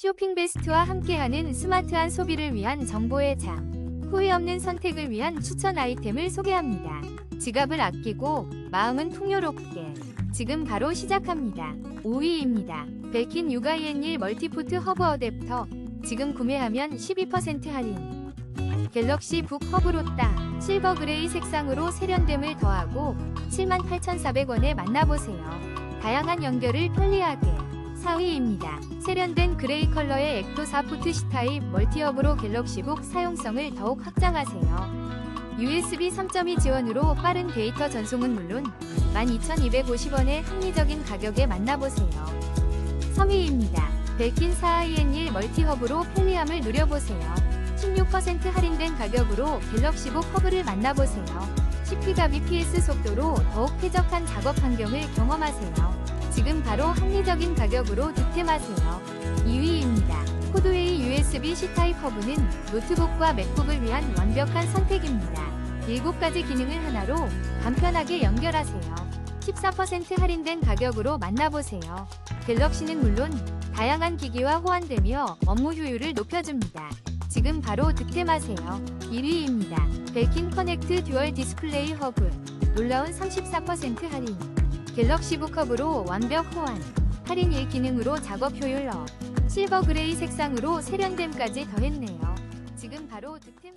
쇼핑 베스트와 함께하는 스마트한 소비를 위한 정보의 장. 후회 없는 선택을 위한 추천 아이템을 소개합니다. 지갑을 아끼고 마음은 풍요롭게. 지금 바로 시작합니다. 5위입니다. 벨킨 유가이엔일 멀티포트 허브 어댑터. 지금 구매하면 12% 할인. 갤럭시 북 허브로 따 실버 그레이 색상으로 세련됨을 더하고 78,400원에 만나보세요. 다양한 연결을 편리하게. 4위입니다. 세련된 그레이 컬러의 액토4 푸트시 타입 멀티허브로 갤럭시북 사용성을 더욱 확장하세요. USB 3.2 지원으로 빠른 데이터 전송은 물론 12,250원의 합리적인 가격에 만나보세요. 3위입니다. 벨킨 4IN1 멀티허브로 편리함을 누려보세요. 16% 할인된 가격으로 갤럭시북 허브를 만나보세요. 10GBps 속도로 더욱 쾌적한 작업 환경을 경험하세요. 지금 바로 합리적인 가격으로 득템하세요. 2위입니다. 코드웨이 USB-C 타입 허브는 노트북과 맥북을 위한 완벽한 선택입니다. 7가지 기능을 하나로 간편하게 연결하세요. 14% 할인된 가격으로 만나보세요. 갤럭시는 물론 다양한 기기와 호환되며 업무 효율을 높여줍니다. 지금 바로 득템하세요. 1위입니다. 벨킨 커넥트 듀얼 디스플레이 허브. 놀라운 34% 할인. 갤럭시북 컵으로 완벽 호환, 8인 1 기능으로 작업 효율 업, 실버 그레이 색상으로 세련됨까지 더했네요. 지금 바로 득템